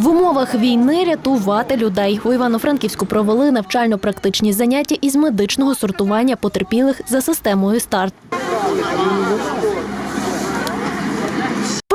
В умовах війни рятувати людей у Івано-Франківську провели навчально-практичні заняття із медичного сортування потерпілих за системою старт.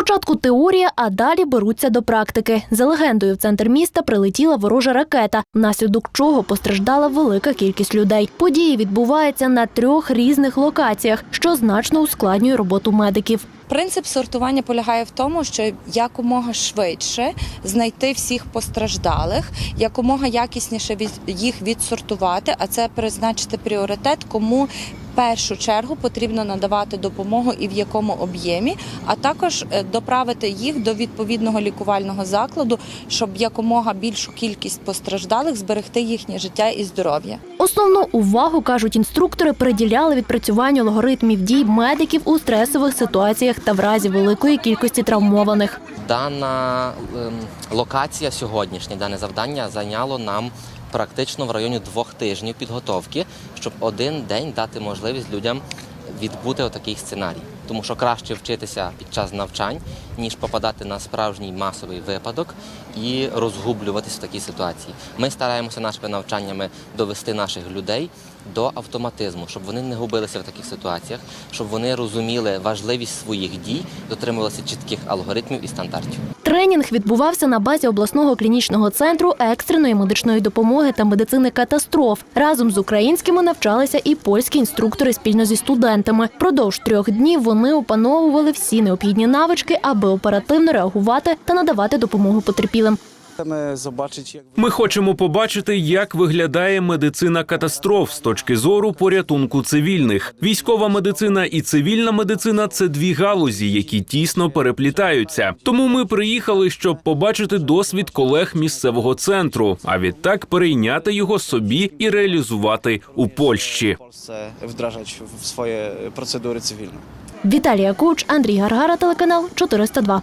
Спочатку теорія, а далі беруться до практики. За легендою, в центр міста прилетіла ворожа ракета, внаслідок чого постраждала велика кількість людей. Події відбуваються на трьох різних локаціях, що значно ускладнює роботу медиків. Принцип сортування полягає в тому, що якомога швидше знайти всіх постраждалих, якомога якісніше їх відсортувати, а це призначити пріоритет, кому першу чергу потрібно надавати допомогу і в якому об'ємі, а також е, доправити їх до відповідного лікувального закладу, щоб якомога більшу кількість постраждалих зберегти їхнє життя і здоров'я. Основну увагу кажуть інструктори приділяли відпрацюванню алгоритмів дій медиків у стресових ситуаціях та в разі великої кількості травмованих. Дана ем, локація сьогоднішня, дане завдання зайняло нам практично в районі двох тижнів підготовки, щоб один день дати можливість людям відбути отакий сценарій. Тому що краще вчитися під час навчань, ніж попадати на справжній масовий випадок і розгублюватися в такій ситуації. Ми стараємося нашими навчаннями довести наших людей до автоматизму, щоб вони не губилися в таких ситуаціях, щоб вони розуміли важливість своїх дій, дотримувалися чітких алгоритмів і стандартів. Тренінг відбувався на базі обласного клінічного центру екстреної медичної допомоги та медицини катастроф. Разом з українськими навчалися і польські інструктори спільно зі студентами. Продовж трьох днів вони опановували всі необхідні навички, аби оперативно реагувати та надавати допомогу потерпілим. Chcemy zobaczyć, jak Ми хочемо побачити, як виглядає медицина катастроф з точки зору порятунку цивільних. Військова медицина і цивільна медицина це дві галузі, які тісно переплітаються. Тому ми приїхали, щоб побачити досвід колег місцевого центру, а відтак перейняти його собі і реалізувати у Польщі. w Polsce wdrażać w swoje procedury. Віталія Куч, Андрій Гаргара, телеканал 402.